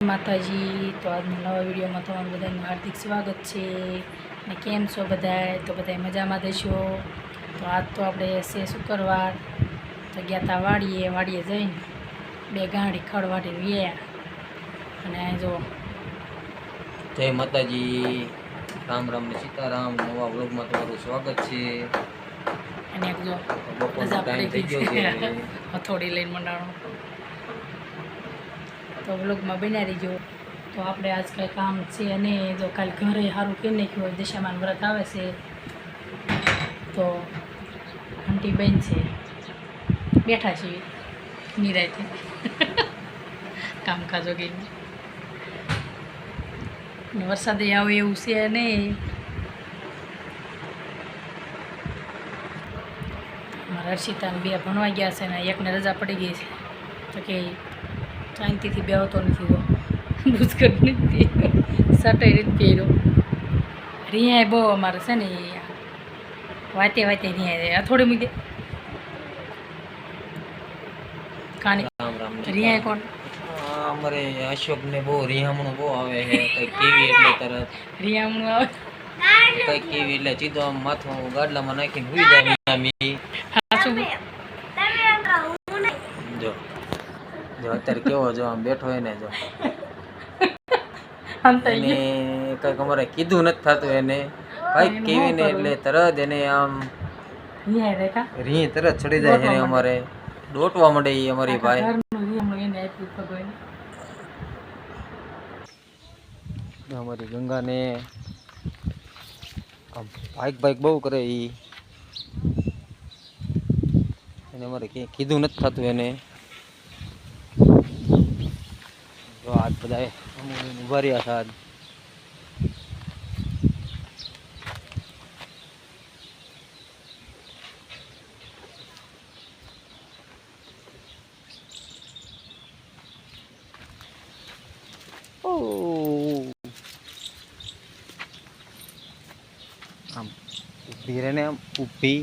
માતાજી તો આજના નવા વિડીયોમાં તમારું બધાનું હાર્દિક સ્વાગત છે. ને કેમ છો બધાય? તો બધાય મજામાં દેશો? તો આજ તો આપણે છે શુક્રવાર. તો ગયા તા વાડીએ વાડીએ જઈને બે ગાંડી ખડ વાટી વ્યા. અને જો જય માતાજી. રામ રામ ને સીતારામ. નવા વ્લોગમાં તમારું સ્વાગત છે. અને જો બપોરનો ટાઈમ થઈ ગયો છે. હથોડી લઈને મંડાણો. તો વ્લોગમાં બનાવી રહીજો. તો આપણે આજ કાંઈ કામ છે અને જો કાલે ઘરે સારું કહી નાખ્યું હોય, દશામાન વ્રત આવે છે, તો ઘંટી બેન છે, બેઠા છીએ નિરાયથી. કામકાજ વગેરે વરસાદ આવે એવું છે નહીં હર્ષિતાને બે ભણવા ગયા છે ને એકને રજા પડી ગઈ છે. તો કે શાંતિથી બેહતો નથી તો ભૂસકટ નથી શર્ટ નથી પહેર્યો રિયાય બહુ અમારે છે ને વાતે વાતે રિયાય જાય થોડી મૂકી દે. કાની રામ રામ ને રિયાય કોણ? અમારે અશોક ને બહુ રિહામણું બહુ આવે છે. કઈ કેવી એટલે તરત. રિયામણું આવે. કઈ કેવી એટલે સીધો આમ માથું ગાડલામાં નાખીને હુઈ જાય રિહામી. હાચું જો. જો અત્યારે કેવો જો આમ બેઠો હોય ને જો. એને કંઈક અમારે કીધું નથી થતું એને. કંઈક કેવી ને એટલે તરત એને આમ રી તરત ચડી જાય છે અમારે. દોટવા માંડે એ અમારી ભાઈ. એને અમારી ગંગાને ભાઈક ભાઈક બહુ કરે એ એને અમારે કીધું નથી થતું એને જો આજ બધા ઊભા રહ્યા ઓહ. આમ ઊભી રહીને આમ ઊભી